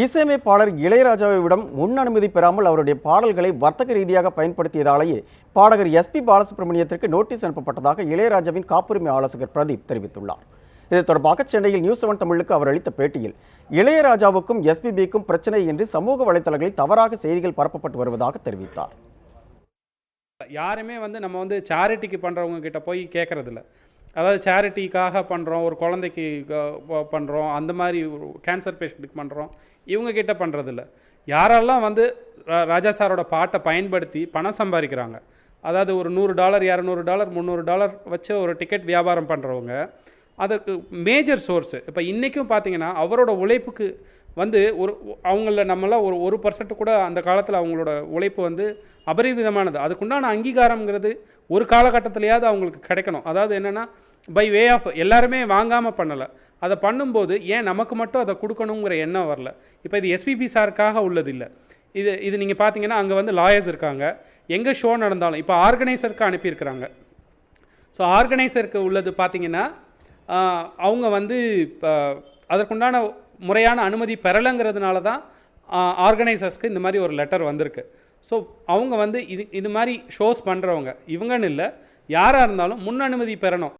இசையமைப்பாளர் இளையராஜாவிடம் முன் அனுமதி பெறாமல் அவருடைய பாடல்களை வர்த்தக ரீதியாக பயன்படுத்தியதாலேயே பாடகர் எஸ்பி பாலசுப்ரமணியத்திற்கு நோட்டீஸ் அனுப்பப்பட்டதாக இளையராஜாவின் காப்புரிமை ஆலோசகர் பிரதீப் தெரிவித்துள்ளார். இது தொடர்பாக சென்னையில் நியூஸ் செவன் தமிழுக்கு அவர் அளித்த பேட்டியில் இளையராஜாவுக்கும் எஸ்பிபிக்கும் பிரச்சனை என்று சமூக வலைதளங்களில் தவறாக செய்திகள் பரப்பப்பட்டு வருவதாக தெரிவித்தார். யாருமே வந்து நம்ம வந்து சேரிட்டிக்கு பண்ணுறவங்க கிட்ட போய் கேட்கறதில்ல அதாவது சேரிட்டிக்காக பண்ணுறோம் ஒரு குழந்தைக்கு பண்ணுறோம் அந்த மாதிரி கேன்சர் பேஷண்ட்டுக்கு பண்ணுறோம் இவங்கக்கிட்ட பண்ணுறதில்ல யாரெல்லாம் வந்து ரா- ராஜா சாரோட பாட்டை பயன்படுத்தி பணம் சம்பாதிக்கிறாங்க. அதாவது ஒரு நூறு டாலர் இரநூறு டாலர் முந்நூறு டாலர் வச்சு ஒரு டிக்கெட் வியாபாரம் பண்ணுறவங்க அதுக்கு மேஜர் சோர்ஸு இப்போ இன்றைக்கும் பார்த்தீங்கன்னா அவரோட உழைப்புக்கு வந்து ஒரு அவங்கள நம்மளாம் ஒரு ஒரு பர்சன்ட் கூட அந்த காலத்தில் அவங்களோட உழைப்பு வந்து அபரிவிதமானது. அதுக்குண்டான அங்கீகாரம்ங்கிறது ஒரு காலகட்டத்திலையாவது அவங்களுக்கு கிடைக்கணும். அதாவது என்னென்னா பை வே ஆஃப் எல்லாருமே வாங்காமல் பண்ணலை. அதை பண்ணும்போது ஏன் நமக்கு மட்டும் அதை கொடுக்கணுங்கிற எண்ணம் வரல. இப்போ இது எஸ்பிபி சாருக்காக உள்ளது இல்லை இது இது நீங்கள் பார்த்தீங்கன்னா அங்கே வந்து லாயர்ஸ் இருக்காங்க. எங்கே ஷோ நடந்தாலும் இப்போ ஆர்கனைசருக்கு அனுப்பியிருக்கிறாங்க. ஸோ ஆர்கனைசருக்கு உள்ளது பார்த்தீங்கன்னா அவங்க வந்து இப்போ அதற்குண்டான முறையான அனுமதி பெறலைங்கிறதுனால தான் ஆர்கனைசர்ஸ்க்கு இந்த மாதிரி ஒரு லெட்டர் வந்திருக்கு. ஸோ அவங்க வந்து இது இது மாதிரி ஷோஸ் பண்ணுறவங்க இவங்கன்னு இல்லை யாராக இருந்தாலும் முன் அனுமதி பெறணும்.